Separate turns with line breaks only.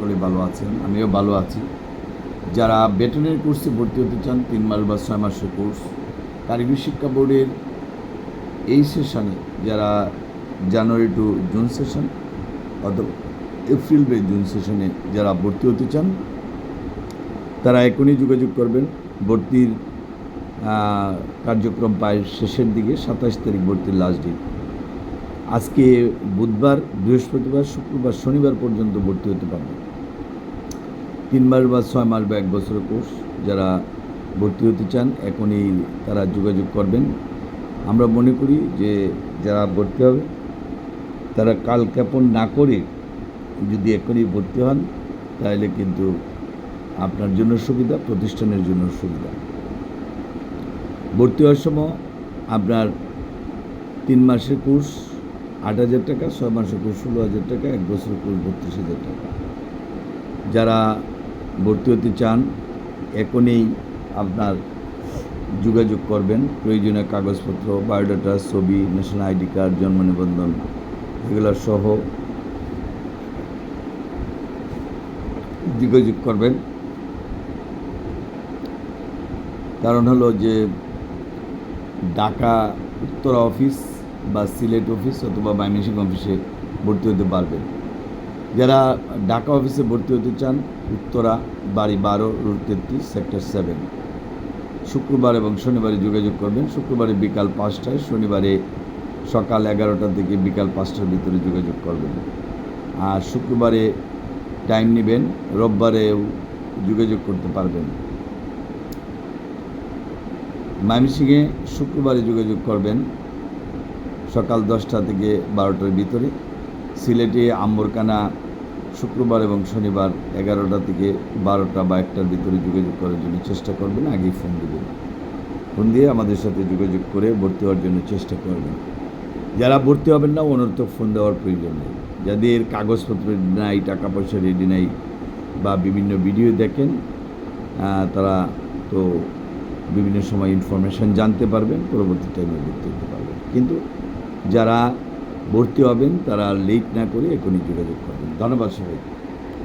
সকলেই ভালো আছেন, আমিও ভালো আছি। যারা বেটনের কোর্সে ভর্তি হতে চান, তিন মাস বা ছয় মাসের কোর্স, কারিগরি শিক্ষা বোর্ডের এই সেশনে যারা জানুয়ারি টু জুন সেশন অথবা এপ্রিল মে জুন সেশনে যারা ভর্তি হতে চান, তারা এখনই যোগাযোগ করবেন। ভর্তির কার্যক্রম প্রায় শেষের দিকে, সাতাশ তারিখ ভর্তির লাস্ট ডেট আজকে বুধবার, বৃহস্পতিবার, শুক্রবার, শনিবার পর্যন্ত ভর্তি হতে পারবে তিন মাস বা ছয় মাস বা এক বছরের কোর্স যারা ভর্তি হতে চান, এখনই তারা যোগাযোগ করবেন। আমরা মনে করি যে যারা ভর্তি হবে, তারা কাল জ্ঞাপন না করে যদি এখনই ভর্তি হন, তাহলে কিন্তু আপনার জন্য সুবিধা, প্রতিষ্ঠানের জন্য সুবিধা। ভর্তি হওয়ার সময় আপনার তিন মাসের কোর্স আট হাজার টাকা, ছয় মাসের কোর্স ষোলো হাজার টাকা, এক বছরের কোর্স বত্রিশ হাজার টাকা। যারা ভর্তি হতে চান, এখনই আপনার যোগাযোগ করবেন। প্রয়োজনীয় কাগজপত্র, বায়োডাটা, ছবি ন্যাশনাল আইডি কার্ড জন্ম নিবন্ধন এগুলো সহ যোগাযোগ করবেন। কারণ হলো যে ঢাকা উত্তরা অফিস বা সিলেট অফিস অথবা ময়মনসিংহ অফিসে ভর্তি হতে পারবেন। যারা ঢাকা অফিসে ভর্তি হতে চান উত্তরা, বাড়ি বারো রোড তেত্রিশ, সেক্টর সেভেন। শুক্রবার এবং শনিবারে যোগাযোগ করবেন। শুক্রবারে বিকাল পাঁচটায়, শনিবারে সকাল এগারোটা থেকে বিকাল পাঁচটার ভিতরে যোগাযোগ করবেন। আর শুক্রবারে টাইম নেবেন, রোববারেও যোগাযোগ করতে পারবেন। ময়মনসিংহে শুক্রবারে যোগাযোগ করবেন, সকাল দশটা থেকে বারোটার ভিতরে। সিলেটে আম্বরকানা শুক্রবার এবং শনিবার এগারোটা থেকে বারোটা বা একটার ভিতরে যোগাযোগ করার জন্য চেষ্টা করবেন, আগেই ফোন দেবেন। ফোন দিয়ে আমাদের সাথে যোগাযোগ করে ভর্তি হওয়ার জন্য চেষ্টা করবেন। যারা ভর্তি হবেন না অনর্থক ফোন দেওয়ার প্রয়োজন নেই। যাদের কাগজপত্র নাই টাকা পয়সা রেডি নাই বা বিভিন্ন ভিডিও দেখেন তারা তো বিভিন্ন সময় ইনফরমেশান জানতে পারবেন, পরবর্তী টাইমে ভর্তি হতে পারবেন। কিন্তু যারা ভর্তি হবেন তারা লেট না করে এখনই যোগাযোগ করবেন। ধন্যবাদ সবাই